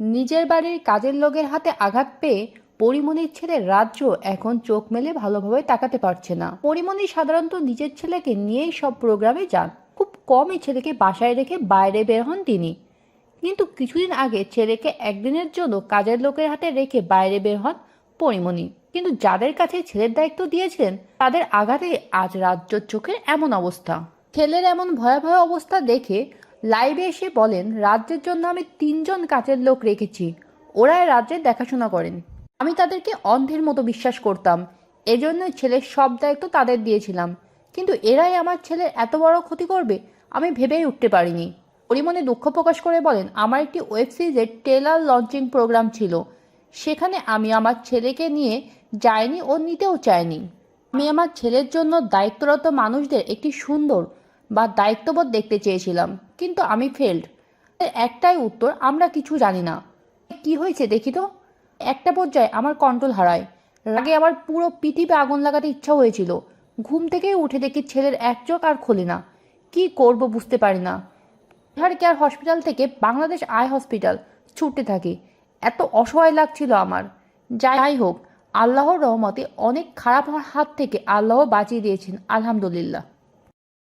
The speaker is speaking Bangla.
নিজের বাড়ির কাজের লোকের হাতে আঘাত পেয়ে পরিমণির ছেলে রাজ্য এখন চোখ মেলে ভালোভাবে তাকাতে পারছে না। পরিমণি সাধারণত নিজের ছেলেকে নিয়েই সব প্রোগ্রামে যান। খুব কমই ছেলেকে বাসায় রেখে বাইরে বের হন তিনি। কিন্তু কিছুদিন আগে ছেলেকে একদিনের জন্য কাজের লোকের হাতে রেখে বাইরে বের হন পরিমণি কিন্তু যাদের কাছে ছেলের দায়িত্ব দিয়েছিলেন, তাদের আঘাতে আজ রাজ্যর চোখের এমন অবস্থা। ছেলের এমন ভয়াবহ অবস্থা দেখে লাইভে এসে বলেন, রাজ্যের জন্য আমি তিনজন কাজের লোক রেখেছি। ওরা এই রাজ্যের দেখাশোনা করেন। আমি তাদেরকে অন্ধের মতো বিশ্বাস করতাম। এজন্যই ছেলের সব দায়িত্ব তাদের দিয়েছিলাম। কিন্তু এরাই আমার ছেলের এত বড় ক্ষতি করবে, আমি ভেবেই উঠতে পারিনি। পরিমণে দুঃখ প্রকাশ করে বলেন, আমার একটি ওয়েব সিরিজের টেলার লঞ্চিং প্রোগ্রাম ছিল। সেখানে আমি আমার ছেলেকে নিয়ে যাইনি ও নিতেও চাইনি। আমি আমার ছেলের জন্য দায়িত্বরত মানুষদের একটি সুন্দর বা দায়িত্ববোধ দেখতে চেয়েছিলাম, কিন্তু আমি ফেল্ড একটাই উত্তর, আমরা কিছু জানি না। কি হয়েছে দেখি তো? একটা পর্যায়ে আমার কন্ট্রোল হারায়। রাগে আমার পুরো পৃথিবী আগুন লাগাতে ইচ্ছা হয়েছিল। ঘুম থেকে উঠে দেখি ছেলের এক চোখ আর খোলে না। কি করব বুঝতে পারি না। বিহার কেয়ার হসপিটাল থেকে বাংলাদেশ আই হসপিটাল ছুটতে থাকি। এত অসহায় লাগছিল আমার। যাই হোক, আল্লাহর রহমতে অনেক খারাপ হাত থেকে আল্লাহ বাঁচিয়ে দিয়েছেন, আলহামদুলিল্লাহ।